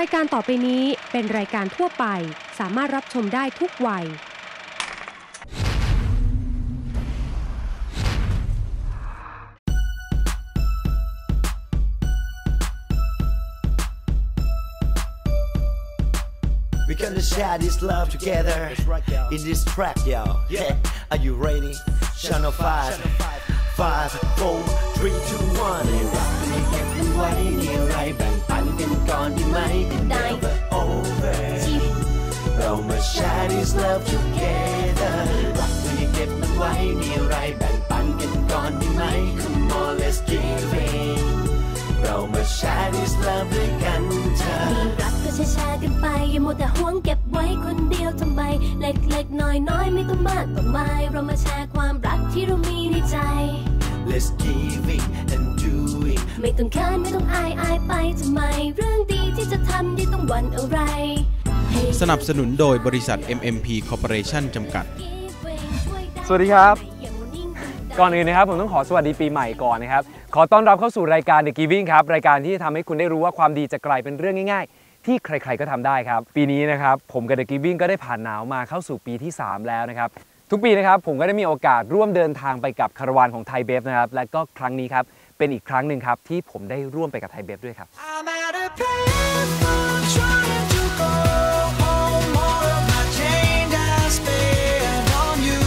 รายการต่อไปนี้เป็นรายการทั่วไป สามารถรับชมได้ทุกวัย We're gonna share this love together in this track, y'all. Yeah. Are you ready? Channel 5, 5, 4, 3, 2, 1. รักไม่เก็บมันไว้มีอะไรแบ่งปัน ก่อนดีไหม Never over เรามา share this love together รักไม่าเก็บมันไว้ มีอะไรแบ่งปันกันก่อนดีไหม Come on let's give it เรามา share this love ด้วยกันเถอะรักก็แชร์กันไป อย่ามัวแต่ห่วงเก็บไว้คนเดียวทำไม เล็กๆ น้อยๆ ไม่ต้องมากต้องมายเรามาแชร์ความรักที่เรามีในใจ Let's give it and ไม่ต้องเขินไม่ต้องอายอายไปทำไม เรื่องดีที่จะทำที่ต้องหวั่นอะไร Hey สนับสนุนโดยบริษัท MMP Corporation จำกัด สวัสดีครับอย่ามัวนิ่งก่อนอื่นนะครับผมต้องขอสวัสดีปีใหม่ก่อนนะครับ ขอต้อนรับเข้าสู่รายการ The Giving ครับ รายการที่จะทำให้คุณได้รู้ว่าความดีจะกลายเป็นเรื่องง่ายๆ ที่ใครๆก็ทำได้ครับ ปีนี้นะครับผมกับ The Giving ก็ได้ผ่านหนาวมาเข้าสู่ปีที่ 3 แล้วนะครับทุกปีนะครับผมก็ได้มีโอกาสร่วมเดินทางไปกับคาราวานของไทยเบฟนะครับและก็ครั้งนี้ครับ เป็นอีกครั้งหนึ่งครับ ที่ผมได้ร่วมไปกับไทยเบฟด้วยครับ I'm at a payphone trying to go home. All of my change I spent on you.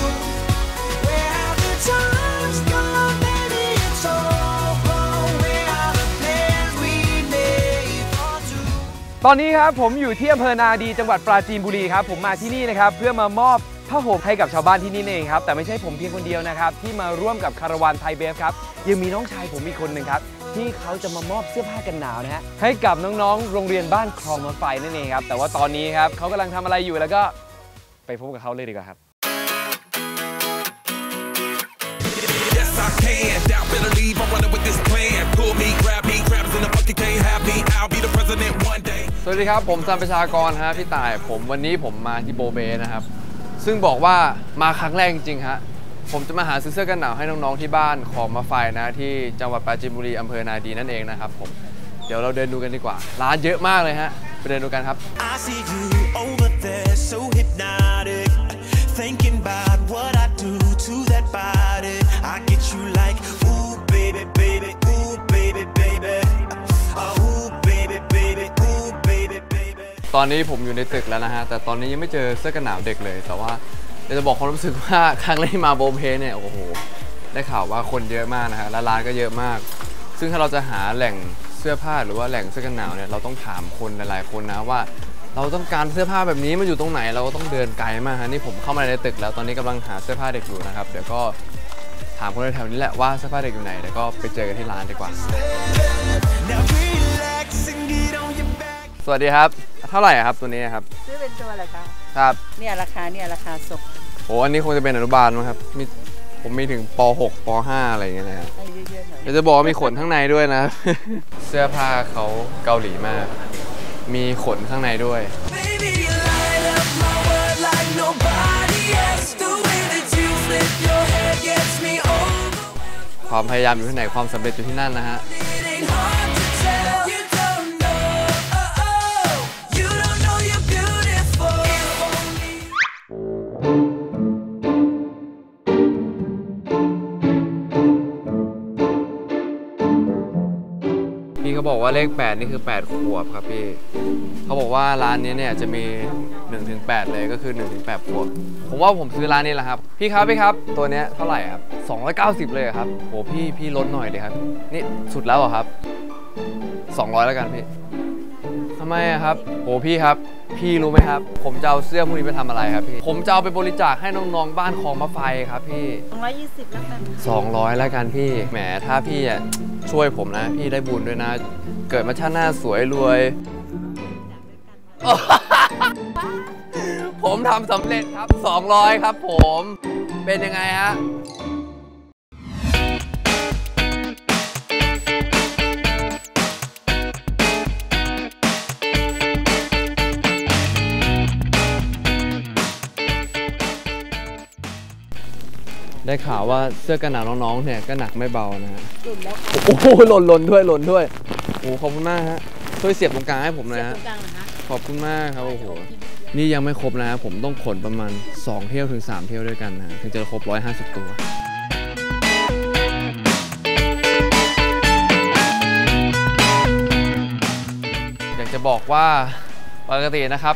Where have the times gone? Maybe it's all wrong. Where are the plans we made for two? ตอนนี้ครับผมอยู่ที่อำเภอนาดีจังหวัดปราจีนบุรีครับ ผมมาที่นี่นะครับ เพื่อมามอบ ผ้าห่มให้กับชาวบ้านที่นี่เองครับ แต่ไม่ใช่ผมเพียงคนเดียวนะครับ ที่มาร่วมกับคาราวานไทยเบฟครับยังมีน้องชายผมอีกคนหนึ่งครับที่เขาจะมามอบเสื้อผ้ากันหนาวนะฮะให้กับน้องๆ โรงเรียนบ้านคลองมาไฟนั่นเองครับแต่ว่าตอนนี้ครับเขากำลังทำอะไรอยู่แล้วก็ไปพบกับเขาเลยดีกว่าครับ Yes, I can. Doubt, better leave. I'm running with this plan. Pull me, grab me, crabs in the bucket can't have me. I'll be the president one day. สวัสดีครับ ผมซันประชากรฮะพี่ต่าย ผมวันนี้ผมมาที่โบเบนะครับ ซึ่งบอกว่ามาครั้งแรกจริงๆฮะผมจะมาหาซื้อเสื้อกันหนาวให้น้องๆที่บ้านของมาไฟนะที่จังหวัดปราจีนบุรีอำเภอนาดีนั่นเองนะครับผมเดี๋ยวเราเดินดูกันดีกว่า ร้านเยอะมากเลยฮะไปเดินดูกันครับ Thinking about what I do to that body. I get you like, ooh, baby, baby, ooh, baby, baby. Ooh, ตอนนี้ผมอยู่ในตึกแล้วนะฮะ แต่ตอนนี้ยังไม่เจอเสื้อกันหนาวเด็กเลย แต่ว่าเดี๋ยวจะบอกความรู้สึกว่าครั้งแรกที่มาโบเบเนี่ย โอ้โห ได้ข่าวว่าคนเยอะมากนะฮะ และร้านก็เยอะมาก ซึ่งถ้าเราจะหาแหล่งเสื้อผ้าหรือว่าแหล่งเสื้อกันหนาวเนี่ย เราต้องถามคนหลายๆ คนนะว่า เราต้องการเสื้อผ้าแบบนี้มันอยู่ตรงไหน เราก็ต้องเดินไกลมากฮะ นี่ผมเข้ามาในตึกแล้ว ตอนนี้กำลังหาเสื้อผ้าเด็กอยู่นะครับ เดี๋ยวก็ถามคนแถวๆนี้แหละว่าเสื้อผ้าเด็กอยู่ไหนเดี๋ยวก็ไปเจอกันที่ร้านดีกว่า สวัสดีครับ ท่าไหร่อะครับตัวนี้ครับซื้อเป็นตัวเหรอคะครับเนี่ยราคาเนี่ยราคาส่งโอ้อันนี้คงจะเป็นอนุบาลมั้งครับมีผมมีถึงป .6 ป .5 อะไรอย่างเงี้ยนะครับให้เยอะๆหน่อยเดี๋ยวจะบอกว่ามีขนข้างในด้วยนะ เสื้อผ้าเขาเกาหลีมาก มีขนข้างในด้วย Baby, you light up my world like nobody else. The way that you flip your hair gets me over. ความพยายามอยู่ที่ไหนความสำเร็จอยู่ที่นั่นนะฮะ ว่าเลข 8 นี่คือ 8 ขวบครับพี่ เขาบอกว่าร้านนี้เนี่ยจะมี 1-8 เลยก็คือ 1-8 ขวบ ผมว่าผมซื้อร้านนี้แหละครับ พี่ครับพี่ครับตัวเนี้ยเท่าไหร่ครับ 290 เลยเหรอครับโหพี่พี่ลดหน่อยดิครับ นี่สุดแล้วเหรอครับ 200 แล้วกันพี่ทำไมอะครับโหพี่ครับ พี่รู้ไหมครับ ผมจะเอาเสื้อพวกนี้ไปทำอะไรครับพี่ ผมจะเอาไปบริจาคให้น้องๆบ้านคลองมะไฟครับพี่220แล้วกัน200 แล้วกันพี่ แหม ถ้าพี่อะช่วยผมนะ พี่ได้บุญด้วยนะ เกิดมาชาติหน้าสวยรวย ผมทำสำเร็จครับ 200 ครับผม เป็นยังไงฮะ ได้ข่าวว่าเสื้อกันหนาวน้องๆเนี่ยก็หนักไม่เบานะฮะหลุดแล้วโอ้โหหล่นหล่นด้วยหล่นด้วยโอ้โหขอบคุณมากฮะช่วยเสียบตรงกลางให้ผมหนะฮะตรงกลางเหรอคะขอบคุณมากครับโอ้โหนี่ยังไม่ครบนะผมต้องขนประมาณ 2 เที่ยวถึง 3 เที่ยวด้วยกันนะถึงจะครบ 150 ตัวอยากจะบอกว่าปกตินะครับ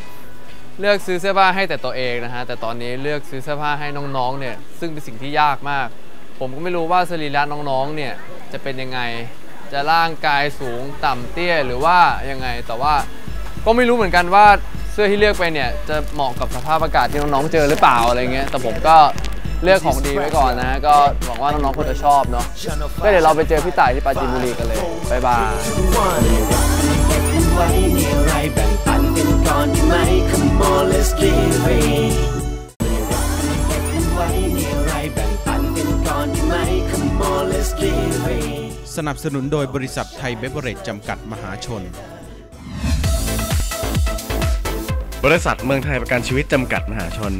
เลือกซื้อเสื้อผ้าให้แต่ตัวเองนะฮะแต่ตอนนี้เลือกซื้อเสื้อผ้าให้น้องๆเนี่ยซึ่งเป็นสิ่งที่ยากมาก ผมก็ไม่รู้ว่าสรีระน้องๆเนี่ยจะเป็นยังไงจะร่างกายสูงต่ำเตี้ยหรือว่ายังไงแต่ว่าก็ไม่รู้เหมือนกันว่าเสื้อที่เลือกไปเนี่ยจะเหมาะกับสภาพอากาศที่น้องๆเจอหรือเปล่าอะไรเงี้ยแต่ผมก็เลือกของดีไว้ก่อนนะฮะก็หวังว่าน้องๆคงจะชอบเนาะก็เดี๋ยวเราไปเจอพี่ต่ายที่ปราจีนบุรีกันเลยบ๊ายบาย ก่อนดีไหม Come on let's give it ไว้มีอะไรแบ่งปันกันก่อนดีไหม Come on let's give it สนับสนุนโดยบริษัทไทยเบเวอเรจจำกัดมหาชน บริษัทเมืองไทยประกันชีวิตจำกัดมหาชน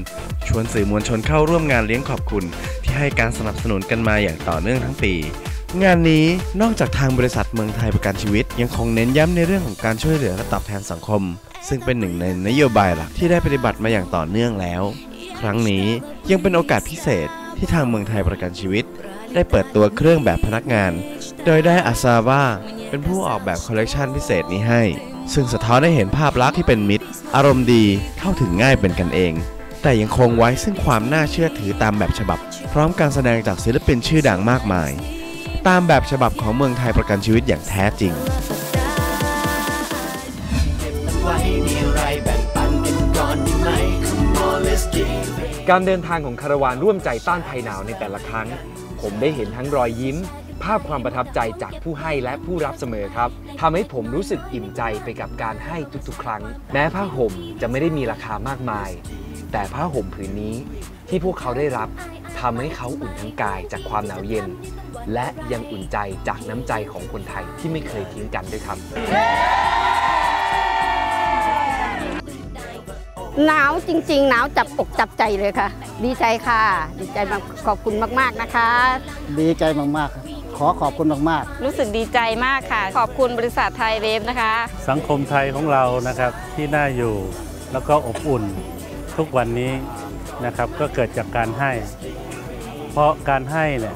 ชวนสื่อมวลชนเข้าร่วมงานเลี้ยงขอบคุณ ที่ให้การสนับสนุนกันมาอย่างต่อเนื่องทั้งปีงานนี้นอกจากทางบริษัทเมืองไทยประกันชีวิต ยังคงเน้นย้ำในเรื่องของการช่วยเหลือและตอบแทนสังคม ซึ่งเป็นหนึ่งในนโยบายหลักที่ได้ปฏิบัติมาอย่างต่อเนื่องแล้ว ครั้งนี้ยังเป็นโอกาสพิเศษที่ทางเมืองไทยประกันชีวิต ได้เปิดตัวเครื่องแบบพนักงาน โดยได้อาซาว่าเป็นผู้ออกแบบคอลเลกชันพิเศษนี้ให้ ซึ่งสะท้อนให้เห็นภาพลักษณ์ที่เป็นมิตร อารมณ์ดีเข้าถึงง่ายเป็นกันเอง แต่ยังคงไว้ซึ่งความน่าเชื่อถือตามแบบฉบับ พร้อมการแสดงจากศิลปินชื่อดังมากมาย ตามแบบฉบับของเมืองไทยประกันชีวิตอย่างแท้จริง การเดินทางของคาราวานร่วมใจต้านภัยหนาวในแต่ละครั้ง ผมได้เห็นทั้งรอยยิ้ม ภาพความประทับใจจากผู้ให้และผู้รับเสมอครับทำให้ผมรู้สึกอิ่มใจไปกับการให้ทุกๆ ครั้ง แม้ผ้าห่มจะไม่ได้มีราคามากมาย แต่ผ้าห่มผืนนี้ที่พวกเขาได้รับทำให้เขาอุ่นทั้งกายจากความหนาวเย็น และยังอุ่นใจจากน้ำใจของคนไทยที่ไม่เคยทิ้งกันด้วยครับ หนาวจริง ๆ หนาวจับอกจับใจเลยค่ะ ดีใจค่ะ ดีใจมากขอบคุณมากๆนะคะ ดีใจมากๆครับขอขอบคุณมากรู้สึกดีใจมากค่ะ ขอบคุณบริษัทไทยเวฟนะคะ สังคมไทยของเรานะครับที่น่าอยู่แล้วก็อบอุ่นทุกวันนี้นะครับก็เกิดจากการให้ เพราะการให้เนี่ย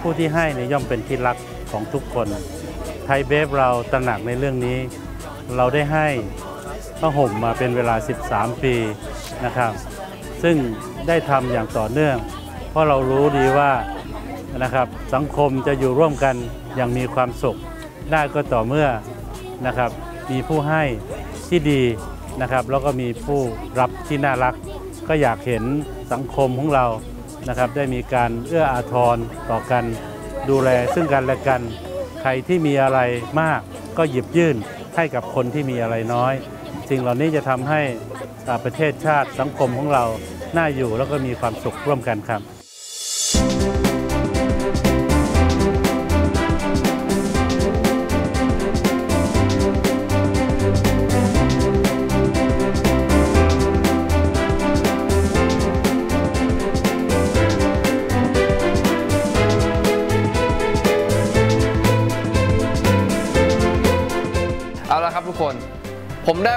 ผู้ที่ให้เนี่ยย่อมเป็นที่รักของทุกคน ไทยเบฟเราตระหนักในเรื่องนี้ เราได้ให้ ผ้าห่มมาเป็นเวลา 13 ปีนะครับ ซึ่งได้ทำอย่างต่อเนื่อง เพราะเรารู้ดีว่านะครับสังคมจะอยู่ร่วมกันอย่างมีความสุข ได้ก็ต่อเมื่อนะครับมีผู้ให้ที่ดีนะครับ แล้วก็มีผู้รับที่น่ารัก ก็อยากเห็นสังคมของเรานะครับ ได้มีการเอื้ออาทรต่อกันดูแลซึ่งกันและกัน ใครที่มีอะไรมากก็หยิบยื่นให้กับคนที่มีอะไรน้อย สิ่งเหล่านี้จะทำให้ประเทศชาติสังคมของเราน่าอยู่แล้วก็มีความสุขร่วมกันครับ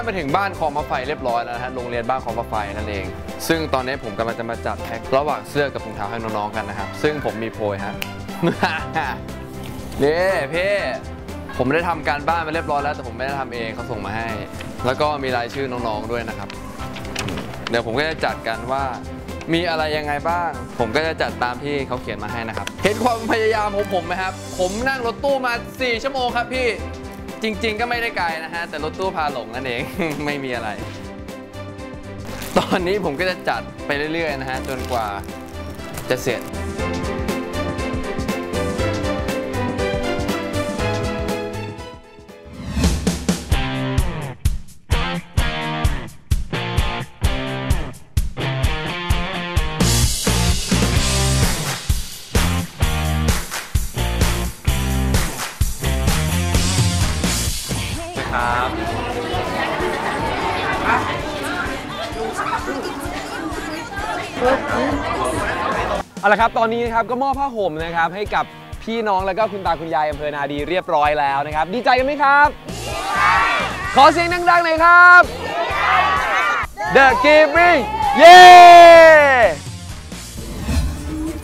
มาถึงบ้านคลองมะไฟเรียบร้อยแล้วนะฮะโรงเรียนบ้านคลองมะไฟนั่นเอง ซึ่งตอนนี้ผมกำลังจะมาจัดแพ็คระหว่างเสื้อกับถุงเท้าให้น้องๆกันนะครับซึ่งผมมีโพยฮะนี่พี่ผมได้ทำการบ้านมาเรียบร้อยแล้วแต่ผมไม่ได้ทำเองเขาส่งมาให้ แล้วก็มีรายชื่อน้องๆด้วยนะครับ เดี๋ยวผมก็จะจัดกันว่ามีอะไรยังไงบ้าง ผมก็จะจัดตามที่เขาเขียนมาให้นะครับ เห็นความพยายามของผมไหมครับ ผมนั่งรถตู้มา 4 ชั่วโมงครับพี่ จริง ๆ ก็ไม่ได้ไกลนะฮะ แต่รถตู้พาหลงนั่นเอง ไม่มีอะไร ตอนนี้ผมก็จะจัดไปเรื่อย ๆ นะฮะ จนกว่าจะเสร็จ เอาละครับตอนนี้นะครับก็มอบผ้าห่มนะครับให้กับพี่น้องแล้วก็คุณตาคุณยายอำเภอนาดีเรียบร้อยแล้วนะครับ ดีใจกันไหมครับขอเสียงดังๆหน่อยครับ The Giving เย้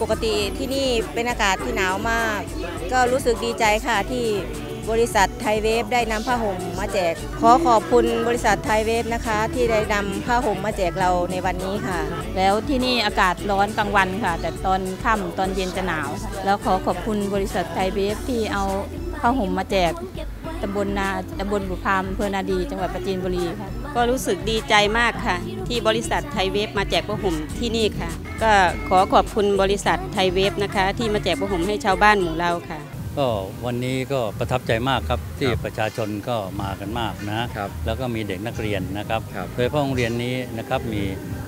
ปกติที่นี่เป็นอากาศที่หนาวมาก ก็รู้สึกดีใจค่ะที่ บริษัทไทยเวฟได้นำผ้าห่มมาแจก ขอขอบคุณบริษัทไทยเวฟนะคะ ที่ได้นำผ้าห่มมาแจกเราในวันนี้ค่ะ แล้วที่นี่อากาศร้อนกลางวันค่ะ แต่ตอนค่ำตอนเย็นจะหนาว แล้วขอขอบคุณบริษัทไทยเบฟที่เอาผ้าห่มมาแจกตำบลนาตำบลบุพรามอำเภอนาดี จังหวัดปราจีนบุรีค่ะก็รู้สึกดีใจมากค่ะ ที่บริษัทไทยเวฟมาแจกผ้าห่มที่นี่ค่ะ ก็ขอขอบคุณบริษัทไทยเวฟนะคะ ที่มาแจกผ้าห่มให้ชาวบ้านหมู่เราค่ะ ก็วันนี้ก็ประทับใจมากครับที่ประชาชนก็มากันมากนะแล้วก็มีเด็กนักเรียนนะครับโดยเฉพาะโรงเรียนนี้นะครับมี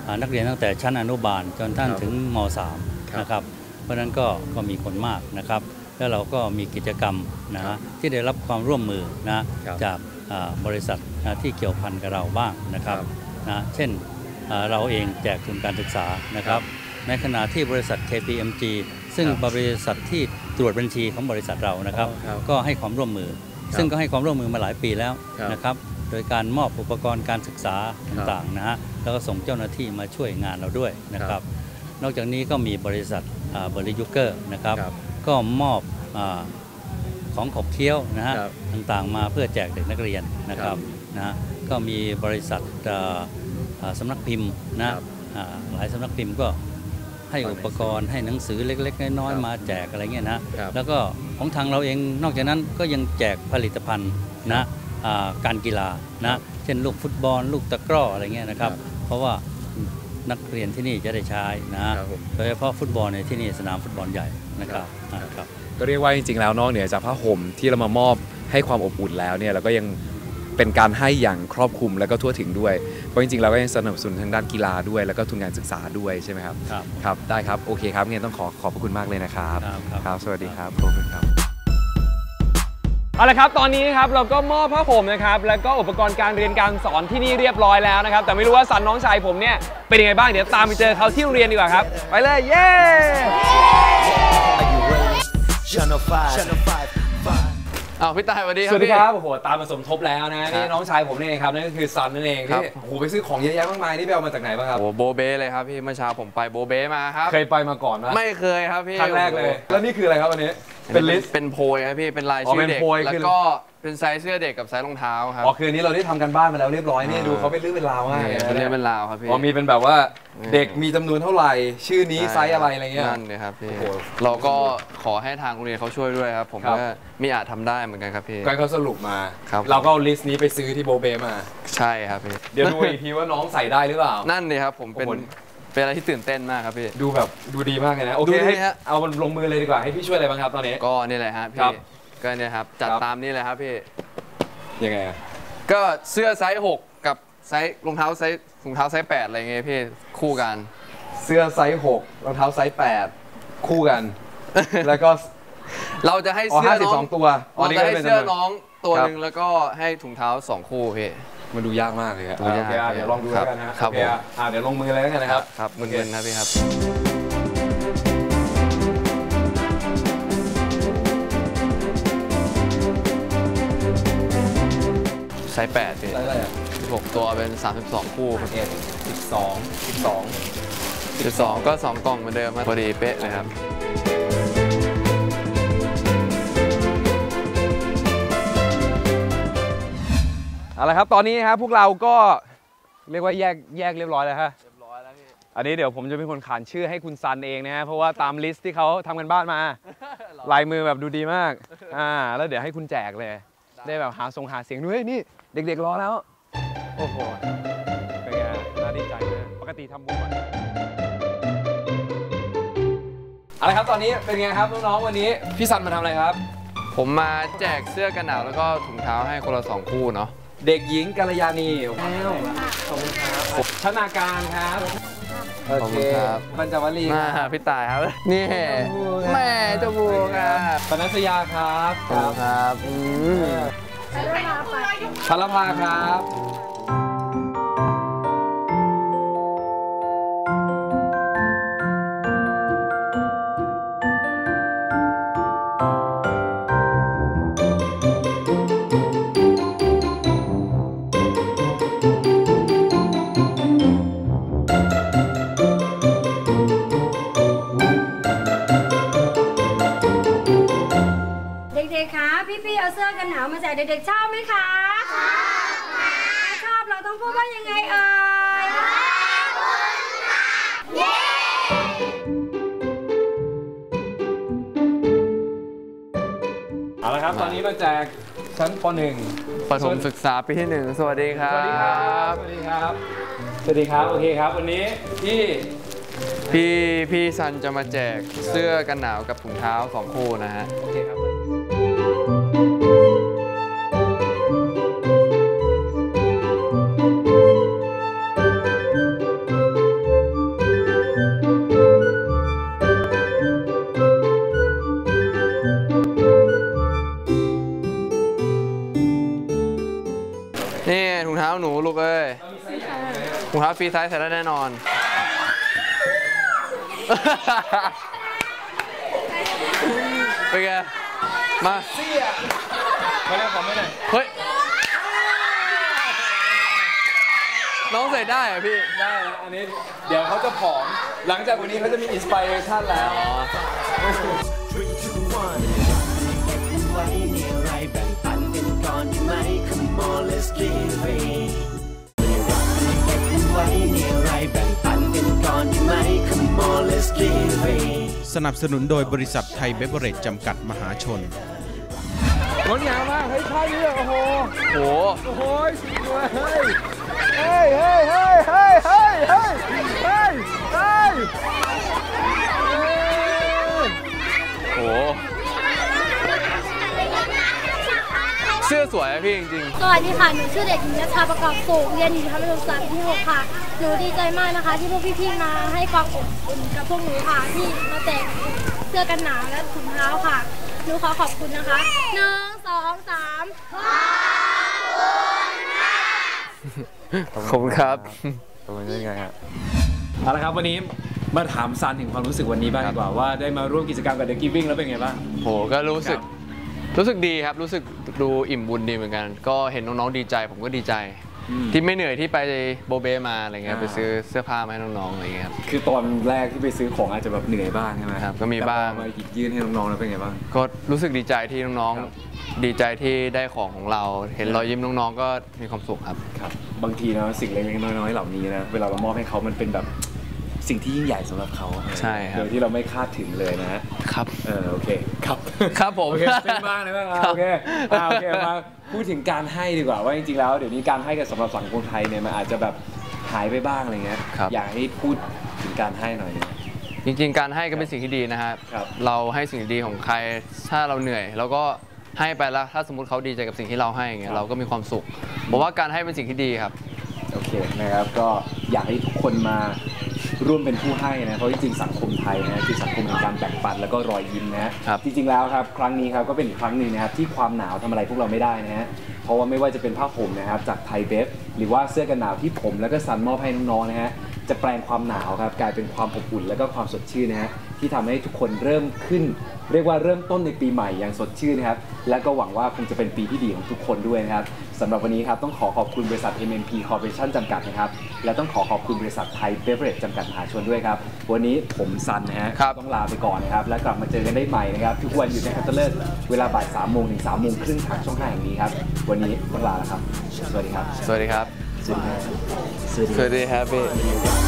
อ่านักเรียนตั้งแต่ชั้นอนุบาลจนท่านถึงม .3 นะครับเพราะฉะนั้นก็ก็มีคนมากนะครับ แล้วเราก็มีกิจกรรมนะฮะที่ได้รับความร่วมมือนะจากอ่าบริษัทนะที่เกี่ยวพันกับเราบ้างนะครับนะเช่นอ่าเราเองแจกทุนการศึกษานะครับ ในขณะที่บริษัท KPMG ซึ่งบริษัทที่ ตรวจบัญชีของบริษัทเรานะครับ ก็ให้ความร่วมมือ ซึ่งก็ให้ความร่วมมือมาหลายปีแล้วนะครับโดยการมอบอุปกรณ์การศึกษาต่างๆนะฮะแล้วก็ส่งเจ้าหน้าที่มาช่วยงานเราด้วยนะครับ นอกจากนี้ก็มีบริษัทบริยุเกอร์นะครับ ก็มอบอาของขบเคี้ยวนะฮะต่างๆ มาเพื่อแจกเด็กนักเรียนนะครับนะฮะก็มีบริษัทอ่าอ่าสำนักพิมพ์นะอ่าหลายสำนักพิมพ์ก็ ให้อุปกรณ์ให้หนังสือเล็ก ๆ น้อยๆมาแจกอะไรเงี้ยนะแล้วก็ของทางเราเองนอกจากนั้นก็ยังแจกผลิตภัณฑ์นะอ่าการกีฬานะเช่นลูกฟุตบอล ลูกตะกร้ออะไรเงี้ยนะครับ เพราะว่านักเรียนที่นี่จะได้ใช้นะโดยเฉพาะฟุตบอลในยที่นี่สนามฟุตบอลใหญ่นะครับอ่าครับก็เรียกว่าจริงๆแล้วนอกเหนือจากผ้าห่มที่เรามามอบให้ความอบอุ่นแล้วเนี่ยเราก็ยัง เป็นการให้อย่างครอบคลุมแล้วก็ทั่วถึงด้วย เพราะจริงๆเราก็ยังสนับสนุนทางด้านกีฬาด้วย แล้วก็ทุนการศึกษาด้วยใช่ไหมครับ ครับ ครับ ได้ครับ โอเคครับงั้นต้องขอขอบพระคุณมากเลยนะครับ ครับ สวัสดีครับขอบคุณครับเอาละครับ ตอนนี้ครับเราก็มอบผ้าห่มนะครับ แล้วก็อุปกรณ์การเรียนการสอนที่นี่เรียบร้อยแล้วนะครับ แต่ไม่รู้ว่าสันน้องชายผมเนี่ยเป็นยังไงบ้าง เดี๋ยวตามไปเจอเขาที่โรงเรียนดีกว่าครับ ไปเลย เย้ Channel 5 Channel 5 อ้าวพี่ตายสวัสดีครัสบวัสดีพี่ครับโอ้โหตามมาสมทบแล้วนะครันี่บน้องชายผมนี่เองครับนั่นก็คือซันนั่นเองครับที่โอ้โหไปซื้อของเยอะแยะมากมายนี่ไปเอามาจากไหนบ้างครับโอ้โบเบ้เลยครับพี่เมื่อเช้าผมไปโบเบ้มาครับเคยไปมาก่อนไหมไม่เคยครับพี่ครั้งแรกเลย แล้วนี่คืออะไรครับวันนี้เป็นลิสต์เป็นโพยครับพี่ เป็นลายอ๋อชื่เป็อนเด็กโพยแล้วคือก็เป็นไซส์เสื้อเด็กกับไซส์รองเท้าครับ อ๋อคืนนี้เราได้ทำกันบ้านมาแล้วเรียบร้อยนี่อ่าดูเขาเป็นเรื่องเป็นราวมากนี่เป็นเรื่องเป็นราวครับพี่ อ๋อมีเป็นแบบว่านี่เด็กมีจำนวนเท่าไหร่ ชื่อนี้ใช่ไซส์อะไรอะไรเงี้ย นั่นเลยครับพี่ โอ้โหเราก็ขอให้ทางโรงเรียนเขาช่วยด้วยครับ ผมครับ ก็มีอาจทำได้เหมือนกันครับพี่ ก็เขาสรุปมา ครับ เราก็เอาลิสต์นี้ไปซื้อที่โบเบมา ใช่ครับพี่เดี๋ยวดูอีกทีว่าน้องใส่ได้หรือเปล่า นั่นเลยครับผมเป็นโอ้โห เป็นอะไรที่ตื่นเต้นมากครับพี่ ดูแบบดูดีมากเลยนะ โอดูเคดีให้ฮะ เอามันลงมือเลยดีกว่าให้พี่ช่วยอะไรบ้างครับตอนนี้ ก็นี่แหละฮะครัพี่บก็เนี่ยครับจัดครับ ตามนี่เลยครับพี่ ยังไงอะก็เสื้อไซส์6กับไซส์รองเท้าไซส์รองเท้าไซส์8อะไรเงี้ยพี่คู่กัน เสื้อไซส์หกรองเท้าไซส์แปดคู่กัน แล้วก็เราจะให้อ๋อเสื้อน้อง52 ตัวอ๋อเรานี่จะก็ให้เป็นเสื้อจำนวนน้องตัวครับหนึ่งแล้วก็ให้ถุงเท้าสองคู่พี่ มันดูยากมากเลยอะดูยาก โอเคอะเดี๋ยวลองดูแล้วกันนะครับโอเคผมอะอะเดี๋ยวลงมือเลยแล้วกันนะครับ ครับมึนๆนะพี่ครับ ไซส์8พี่ไซส์อะไรอะ16ตัวเป็น 32 คู่ครับเอ็ดสิบสองสิบสอง 12 ก็ 2 กล่องเหมือนเดิมครับพอดีเป๊ะเลยครับ เอาละครับตอนนี้นะครับพวกเราก็เรียกว่าแยกแยกเรียบร้อยแล้วฮะเรียบร้อยแล้วพี่อันนี้เดี๋ยวผมจะเป็นคนขานชื่อให้คุณซันเองนะฮะเพราะว่าตามลิสต์ที่เขาทำกันบ้านมาลายมือแบบดูดีมากอ่าแล้วเดี๋ยวให้คุณแจกเลย ได้แบบหาทรงหาเสียงด้วยนี่เด็กๆรอแล้วโอ้โหเป็นไงน่าดีใจนะปกติทำบุญก่อนเอาละครับตอนนี้เป็นไงครับน้องๆวันนี้พี่ซันมาทำอะไรครับ ผมมาแจกเสื้อกันหนาวแล้วก็ถุงเท้าให้คนละ2คู่เนาะ เด็กหญิงกัลยาณีแล้วขอบคุณครับชนาการครับขอบคุณครับปัญจวลีมาหาพี่ตายครับ นี่แม่เจ้าบัวครับปนัสยาครับขอบคุณครับอืมพลภาครับ เาเสื้อกันหนาวมาแจกเด็กๆชอบไหมคะ ชอบค่ะชอบเราต้องพูดว่ายังไงเอ่ยขอบคุณค่ะเย้เอาละครับ ตอนนี้มาแจกชั้นป .1 ปฐมศึกษาปีที่หนึ่งสวัสดีครับ สวัสดีครับ สวัสดีครับ สวัสดีครับ โอเคครับ วันนี้พี่พี่พี่ซันจะมาแจกเสื้อกันหนาวกับถุงเท้าสองคู่นะฮะ โอเคครับ นี่ถุงเท้าหนูลูกเอ้ยถุงเท้าฟรีไซส์ใส่ได้แน่นอน เป็นไง มาเสียมาเรียกผมไม่หน่อยเฮ้ยน้องใส่ได้เหรอพี่ ได้อันนี้เดี๋ยวเขาจะผอม หลังจากวันนี้เขาจะมีอินสปิเรชันแล้วสนับสนุนโดยบริษัทไทยเบเวอเรจจำกัดมหาชน งดงามมาก เฮ้ยภาพนี้โอ้โห โห โอ้โหสวยเฮ้ยเฮ้ย เฮ้ย เฮ้ย เฮ้ย เฮ้ย เฮ้ย เฮ้ย เฮ้ย โห เสื้อสวยอะพี่จริงสวัสดีค่ะ หนูชื่อเด็กหญิงนัชชาประกอบสุขเรียนอยู่ชั้นประถมศึกษาปีที่6ค่ะ หนูดีใจมากนะคะ ที่พวกพี่ๆ มาให้ความอบอุ่นกับพวกหนูค่ะ ที่มาแจกเสื้อกันหนาวและถุงเท้าค่ะ หนูขอขอบคุณนะคะหนึ่งสองสามๆขอบคุณครับขอบคุณเช่นกันครับเอาละครับวันนี้มาถามซันถึงความรู้สึกวันนี้บ้างดีกว่าว่าได้มาร่วมกิจกรรมกับ The Giving แล้วเป็นไงบ้างโหก็รู้สึกรู้สึกดีครับรู้สึกดูอิ่มบุญดีเหมือนกัน ก็เห็นน้องๆดีใจ ผมก็ดีใจอืม ที่ไม่เหนื่อยที่ไปโบเบมาอะไรเงี้ยอ่า ไปซื้อเสื้อผ้ามาให้น้องๆอะไรเงี้ยครับ คือตอนแรกที่ไปซื้อของอาจจะแบบเหนื่อยบ้างใช่ไหมครับก็มีบ้าง แต่พอมาหยิบยื่นให้น้องๆแล้วเป็นไงบ้าง ก็รู้สึกดีใจที่น้องๆดีใจที่ได้ของของเรา เห็นรอยยิ้มน้องๆ ก็มีความสุขครับ ครับบางทีนะสิ่งเล็กๆน้อยๆเหล่านี้นะเวลาเรามอบให้เขามันเป็นแบบ สิ่งที่ยิ่งใหญ่สำหรับเขาใช่ครับ โดยที่เราไม่คาดถึงเลยนะครับ เออโอเคครับครับผม โอเคเป็นบ้างเลยบ้างอะครับโอเคอ่าโอเคมาพูดถึงการให้ดีกว่าว่าจริงๆแล้วเดี๋ยวนี้การให้กับสำหรับสังคมไทยเนี่ยมันอาจจะแบบหายไปบ้างอะไรเงี้ยครับ อยากให้พูดถึงการให้หน่อยนะ จริงๆ การให้ก็เป็นสิ่งที่ดีนะครับครับเราให้สิ่งดีของใครถ้าเราเหนื่อยเราก็ให้ไปแล้วถ้าสมมติเขาดีใจกับสิ่งที่เราให้อย่างเงี้ยเราก็มีความสุขผมว่าการให้เป็นสิ่งที่ดีครับ โอเคนะครับก็อยากให้ทุกคนมา ร่วมเป็นผู้ให้นะเพราะจริงๆสังคมไทยนะคือสังคมแห่งการแบ่งปันแล้วก็รอยยิ้มนะฮะจริงๆแล้วครับครั้งนี้ครับก็เป็นอีกครั้งหนึ่งนะครับที่ความหนาวทำอะไรพวกเราไม่ได้นะฮะเพราะว่าไม่ว่าจะเป็นผ้าห่มนะครับจากไทยเบฟหรือว่าเสื้อกันหนาวที่ผมแล้วก็ซันมอบให้น้องๆนะฮะ จะแปลงความหนาวครับกลายเป็นความอบอุ่นแล้วก็ความสดชื่นนะฮะที่ทำให้ทุกคนเริ่มขึ้น เรียกว่าเริ่มต้นในปีใหม่อย่างสดชื่นนะครับและก็หวังว่าคงจะเป็นปีที่ดีของทุกคนด้วยนะครับสำหรับวันนี้ครับต้องขอขอบคุณบริษัท MMP Corporation จำกัดนะครับและต้องขอขอบคุณบริษัทไทยเบเวอร์เรจจำกัดมหาชนด้วยครับวันนี้ผมซันนะฮะต้องลาไปก่อนนะครับและกลับมาเจอกันได้ใหม่นะครับทุกวันอยู่ในคัตเตอร์เลิศเวลาบ่าย3โมงถึง3โมงครึ่งทางช่อง5แห่งนี้ครับวันนี้ต้องลาแล้วครับ สวัสดีครับ สวัสดีครับ สครัไ Could they have it? เห็น